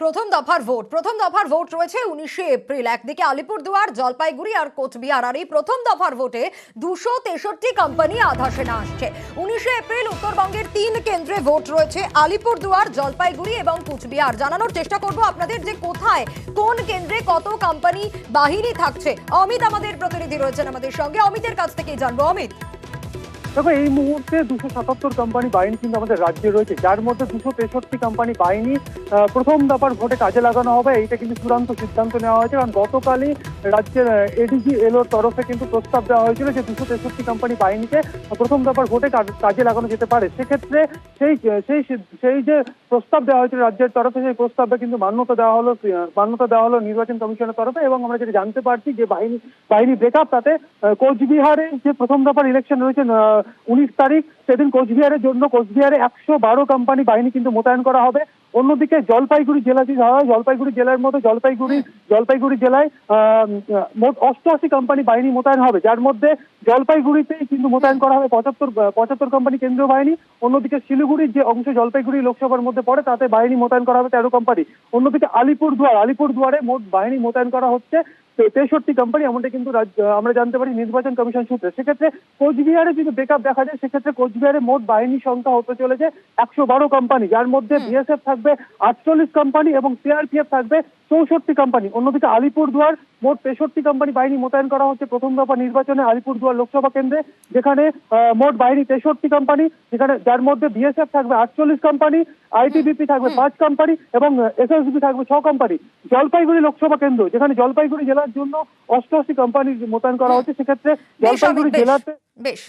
প্রথম দফার ভোট, প্রথম দফার ভোট রয়েছে উনিশে এপ্রিল। একদিকে আলিপুরদুয়ার, জলপাইগুড়ি আর কোচবিহার, আর এই প্রথম দফার ভোটে দুশো তেষট্টি কোম্পানি আধা সেনা আসছে। উনিশে এপ্রিল উত্তরবঙ্গের তিন কেন্দ্রে ভোট রয়েছে আলিপুরদুয়ার, জলপাইগুড়ি এবং কোচবিহার। জানানোর চেষ্টা করব আপনাদের যে কোথায়, কোন কেন্দ্রে কত কোম্পানি বাহিনী থাকছে। অমিত আমাদের প্রতিনিধি রয়েছেন আমাদের সঙ্গে। অমিতের কাছ থেকেই জানব। অমিত। দেখো, এই মুহূর্তে দুশো সাতাত্তর কোম্পানি বাহিনী কিন্তু আমাদের রাজ্যে রয়েছে। যার মধ্যে দুশো তেষট্টি কোম্পানি বাইনি প্রথম দফার ভোটে কাজে লাগানো হবে, এইটা কিন্তু চূড়ান্ত সিদ্ধান্ত নেওয়া হয়েছে। কারণ গতকালই রাজ্যের এডিজি এলোর তরফে কিন্তু প্রস্তাব দেওয়া হয়েছিল যে দুশো তেষট্টি কোম্পানি বাইনিকে প্রথম দফার ভোটে কাজ- লাগানো যেতে পারে। সেক্ষেত্রে সেই সেই সেই যে প্রস্তাব দেওয়া হয়েছিল রাজ্যের তরফে, সেই প্রস্তাবে কিন্তু মান্যতা দেওয়া হলো মান্যতা দেওয়া হলো নির্বাচন কমিশনের তরফে এবং আমরা যেটা জানতে পারছি যে বাহিনী বাহিনী ব্রেকআপ তাতে কোচবিহারে যে প্রথম দফার ইলেকশন রয়েছে উনিশ তারিখ সেদিন কোচবিহারের জন্য কোচবিহারে একশো বারো কোম্পানি বাহিনী কিন্তু মোতায়েন করা হবে। অন্যদিকে জলপাইগুড়ি জেলা যদি হয়, জলপাইগুড়ি জেলার মধ্যে জলপাইগুড়ি জলপাইগুড়ি জেলায় মোট অষ্টআশি কোম্পানি বাহিনী মোতায়েন হবে। যার মধ্যে জলপাইগুড়িতেই কিন্তু মোতায়েন করা হবে পঁচাত্তর পঁচাত্তর কোম্পানি কেন্দ্রীয় বাহিনী। অন্যদিকে শিলিগুড়ির যে অংশ জলপাইগুড়ি লোকসভার মধ্যে পড়ে, তাতে বাহিনী মোতায়েন করা হবে তেরো কোম্পানি অন্যদিকে আলিপুরদুয়ার, আলিপুরদুয়ারে মোট বাহিনী মোতায়েন করা হচ্ছে তেষট্টি কোম্পানি এমনটা কিন্তু আমরা জানতে পারি নির্বাচন কমিশন সূত্রে। সেক্ষেত্রে কোচবিহারে যদি ব্রেকআপ দেখা যায় সেক্ষেত্রে কোচবিহারে মোট বাহিনী সংখ্যা হতে চলেছে একশো বারো কোম্পানি যার মধ্যে বিএসএফ থাকবে আটচল্লিশ কোম্পানি এবং সিআরপিএফ থাকবে চৌষট্টি কোম্পানি অন্যদিকে আলিপুরদুয়ার মোট তেষট্টি কোম্পানি বাহিনী মোতায়েন করা হচ্ছে প্রথম দফা নির্বাচনে আলিপুরদুয়ার লোকসভা কেন্দ্রে যেখানে আহ, মোট বাহিনী তেষট্টি কোম্পানি যেখানে যার মধ্যে বিএসএফ থাকবে আটচল্লিশ কোম্পানি আইটিবিপি থাকবে পাঁচ কোম্পানি এবং এসএসবি থাকবে ছ কোম্পানি জলপাইগুড়ি লোকসভা কেন্দ্র যেখানে জলপাইগুড়ি জেলার জন্য অষ্টআশি কোম্পানি মোতায়েন করা হচ্ছে সেক্ষেত্রে জলপাইগুড়ি জেলাতে বেশ।